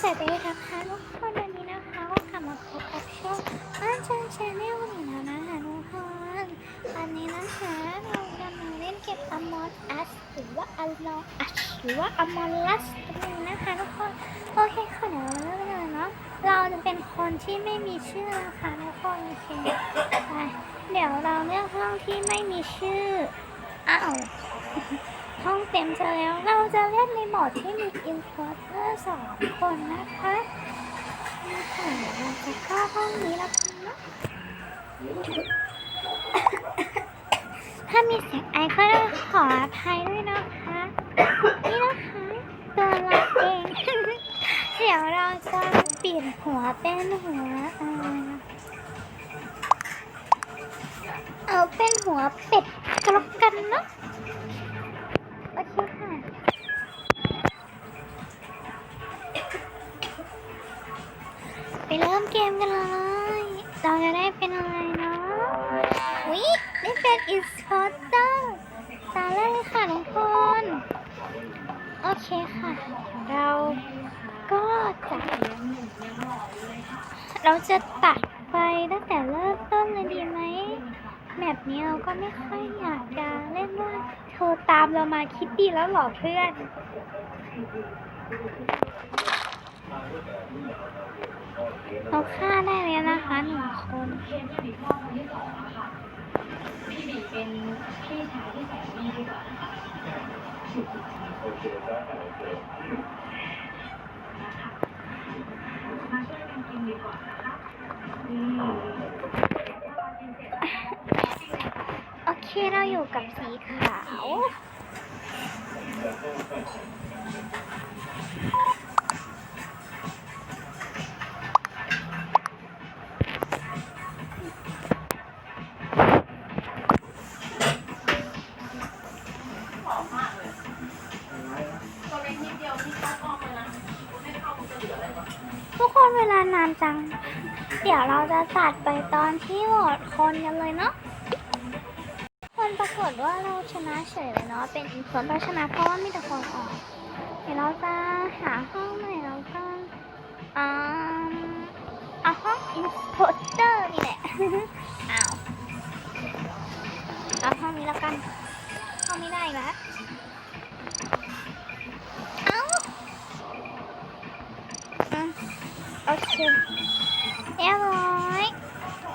สวัสดีนะคะทุกคนวันนี้นะคะก็กลับมาพบกับช่องอ้านจังชาแนลอีกแล้วนะคะทุกคนวันนี้นะคะเราจะมาเล่นเก็บ Among Us หรือว่า Among Us หรือว่า Among Us กันเลยนะคะทุกคนโอเคค่ะเดี๋ยวเราเริ่มเลยเนาะเราจะเป็นคนที่ไม่มีชื่อนะคะทุกคนโอเคไปเดี๋ยวเราเลือกห้องที่ไม่มีชื่ออ้าว ห้องเต็มจะแล้ว เราจะเล่นในโหมดที่มีอินโพสเตอร์สองคนนะคะนี่ค่ะเดี๋ยวเราจะเข้าห้องนี้แล้วกันนะถ้ามีเสียงไอก็ต้องขออภัยด้วยนะคะ นี่นะคะ ตัวเราเองเดี๋ยวเราจะเปลี่ยนหัวเป็นหัวเอาเป็นหัวเป็ดกลบกันเนาะ เกมกันเลย เราจะได้เป็นอะไรเนาะวิได้เป็นอินสปอร์ตอร์ตาแรกเลยค่ะทุกคน โอเคค่ะ เราก็จะเราจะตัดไปตั้งแต่เริ่มต้นเลยดีไหมแบบนี้เราก็ไม่ค่อยอยากจะเล่นว่าเธอตามเรามาคิดดีแล้วหรอเพื่อน เราฆ่าได้แล้วนะคะหนึ่งคนพี่บีพ่อคนที่สองอะคะพี่บีเป็นพี่ชายที่แสนดีดีกว่านะคะมาช่วยกันกินดีกว่านะคะโอเคเราอยู่กับสีขาว เดี๋ยวเราจะตัดไปตอนที่โหวตคนกันเลยเนาะคนปรากฏว่าเราชนะเฉยเลยเนาะ เป็นอีกคนเราชนะเพราะว่ามีแต่คนออก เดี๋ยวเราจะหาห้องใหม่แล้วก็อ่าเอาห้องอินสโพเตอร์นี่แหละอ้าวเอาห้องนี้แล้วกัน ห้องไม่ได้แล้วเอ้าอืมโอเคเรียบร้อย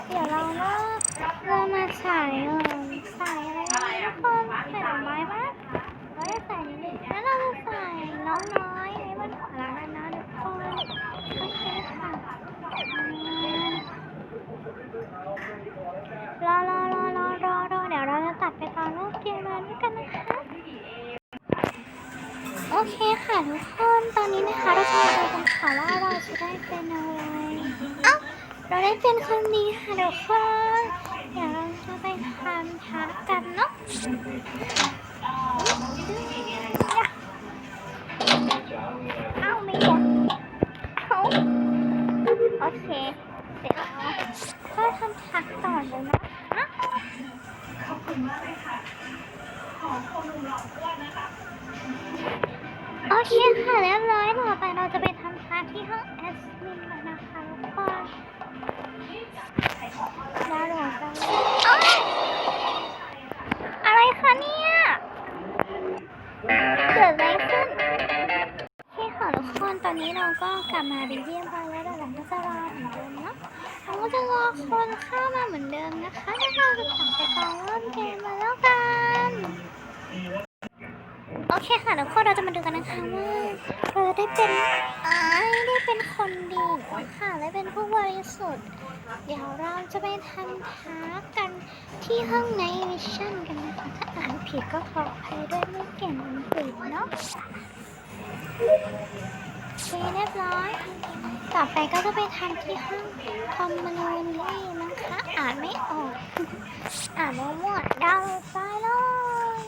เดี๋ยวเราเลิกเรามาใส่เออใส่อะไรนะทุกคนใส่ดอกไม้ปะเราจะใส่นี่แล้วเราจะใส่น้องน้อยไว้บนหัวเราแล้วนะทุกคนโอเคค่ะรอรอรอรอรอรอเดี๋ยวเราจะตัดไปตอนรูปเกมแล้วด้วยกันนะคะ โอ เคค่ะทุกคน ตอนนี้นะคะเราจะมาดูกันค่ะว่าเราจะได้เป็นอะไรเอ้าเราได้เป็นคนดีค่ะทุกคนเดี๋ยวเราจะไปทำท้ากันเนาะ กคนเข้ามาเหมือนเดิมนะคะแล้วเราจะตัดไปตอนเริ่มเกมมาแล้วกัน โอเคค่ะทุกคนเราจะมาดูกันนะคะว่าเธอได้เป็นไอ้ได้เป็นคนดีค่ะและเป็นผู้บริสุทธิ์เดี๋ยวเราจะไปทำท้ากันที่ห้องในวิชั่นกันนะคะถ้าอ่านผิดก็ขออภัยด้วยไม่เก่งอังกฤษเนาะโอเคเรียบร้อย ต่อไปก็จะไปทำที่ห้องคอมมานนลี่นะคะ อ่านไม่ออก อ่านมั่วๆเดาไปเลย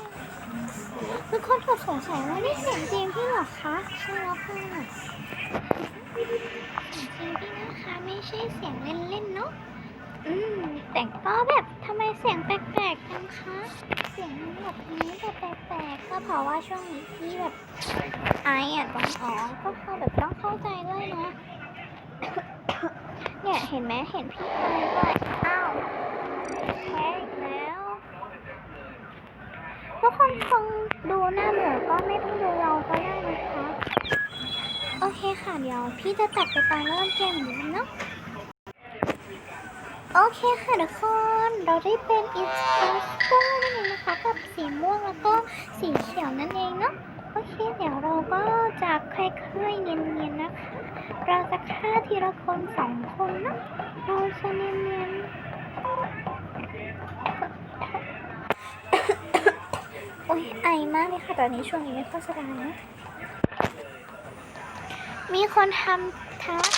ทุกคนถูกสงสัยว่านี่เสียงจริงพี่หรอคะใช่แล้วค่ะเสียงจริงพี่นะคะไม่ใช่เสียงเล่นๆเนาะอืมแต่ก็แบบทำไมเสียงแปลกๆจังคะเสียงแบบนี้แบบแปลกๆก็เพราะว่าช่วงนี้พี่แบบไออะตรงท้อก็คือแบบต้องเข้าใจด้วยนะ เนี่ยเห็นไหมเห็นพี่ไอด้วยอ้าวแพ้อีกแล้ว ทุกคนคงดูหน้าเหมือก็ไม่ต้องดูเราก็ได้นะคะ โอเคค่ะเดี๋ยวพี่จะตัดไปตอนเริ่มเกมเหมือนเดิมเนาะโอเคค่ะทุกคนเราได้เป็นอินสตาเตอร์นั่นเองนะคะกับสีม่วงแล้วก็สีเขียวนั่นเองเนาะโอเคเดี๋ยวเราก็ จะค่อยๆเนียนๆนะคะ เราจะฆ่าทีละคนสองคนนะเราจะเนียนๆโอ้ยไอมากเลยค่ะตอนนี้ช่วงนี้ไม่ค่อยสบายนะ มีคนทำทัก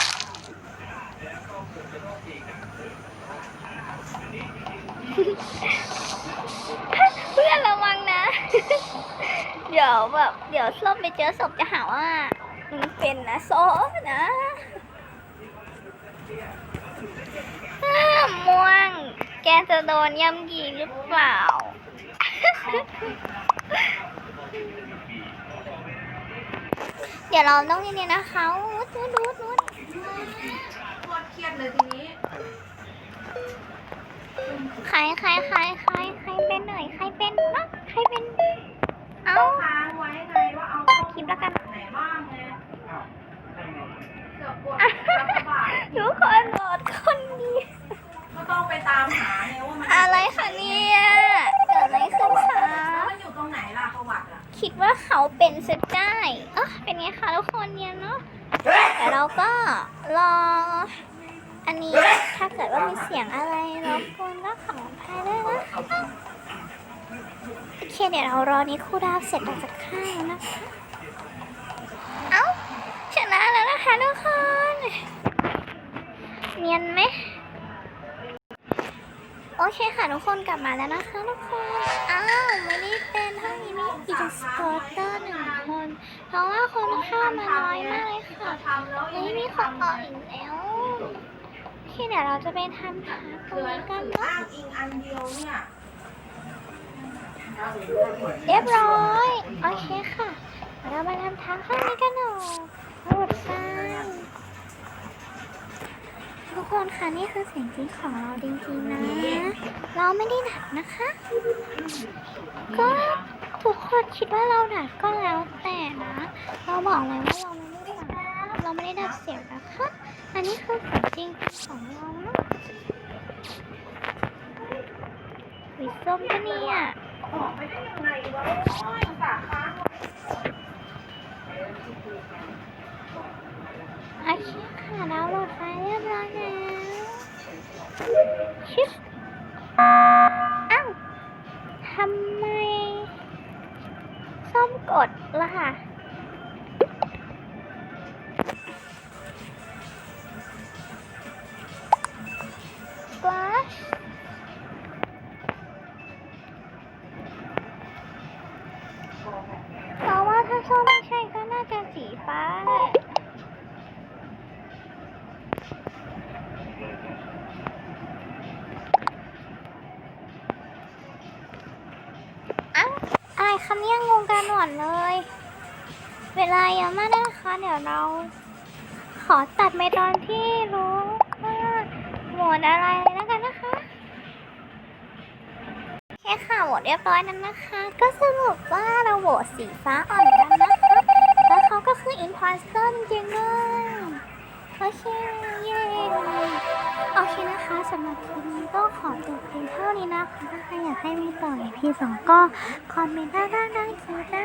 เพื่อนระวังนะ เดี๋ยวแบบเดี๋ยวส้มไปเจอศพจะหาว่ามึงเป็นนะโซนะอ้าม่วง แกจะโดนย่ำยีหรือเปล่า เดี๋ยวเราต้องนี่ๆนะคะนูดนูดนูดนูดโคตรเครียดเลยทีนี้ใครใครใครใครใครเป็นหน่อย ใครเป็นนะใครเป็น เอ้า ค้างไว้ไงว่าเอาข้อ คลิป แล้วกันไหนบ้างไงเกือบกดรัฐบาลทุกคนโหลดคนดีก็ต้องไปตามหาไงว่ามันอะไรคะเนี่ยเกิดอะไรขึ้นคะแล้วมันอยู่ตรงไหนล่ะประวัติอะคิดว่าเขาเป็นสกายอ๋อเป็นไงคะทุกคนเนี่ยเนาะแต่เราก็รอ อันนี้ถ้าเกิดว่ามีเสียงอะไรรบกวนก็ขออภัยด้วยนะคะโอเคเดี๋ยวเรารอนี้ครูดาวเสร็จเราจะฆ่าแล้วนะคะเอ้า ชนะแล้วนะคะทุกคน เนียนไหม โอเคค่ะทุกคนกลับมาแล้วนะคะทุกคน อ้าว ไม่ได้เป็นเท่านี้มีอีกสปอร์เตอร์หนึ่งคน เพราะว่าคนเข้ามาน้อยมากเลยค่ะทำแล้วยังไม่มีคนอออีกแล้วโอเคเดี๋ยวเราจะไปทำทาตรงนี้กันเนาะเรียบร้อย โอเคค่ะเดี๋ยวเรามาทำทางข้างนี้กันหน่อย คนค่ะนี่คือเสียงจริงของเราจริงๆนะ เราไม่ได้หนักนะคะ ก็ทุกคนคิดว่าเราดัดก็แล้วแต่นะ เราบอกเลยว่าเราไม่ได้ดัดเราไม่ได้ดัดเสียงนะคะ อันนี้คือเสียงจริงของเรานะวิส้มปะเนี่ยออกไปได้ยังไงวะโอ้ยฝากค้างโอเคค่ะดาวโหลดไฟล์เรียบร้อยแล้ว ชิสอ้าวทำไม ส้มกดล่ะ อะไรคำนี้ยังงงกันหนเลย เวลาเยอะมากนะคะ เดี๋ยวเรา ขอตัดไปตอนที่รู้ว่าโหมดอะไรเลยแล้วกันนะคะแค่ค่ะโหวตเรียบร้อยนั้นนะคะ ก็สรุปว่าเราโหวตสีฟ้าอ่อนกันนะคะ แล้วเขาก็คืออินพอสเตอร์จริงๆด้วย โอเคเย้โอเคนะคะสำหรับคลิปนี้ก็ขอจบเพียงเท่านี้นะคะถ้าใครอยากให้มีต่อ EP สองก็คอมเมนต์ด้านล่างด้คิดได้เลยนะ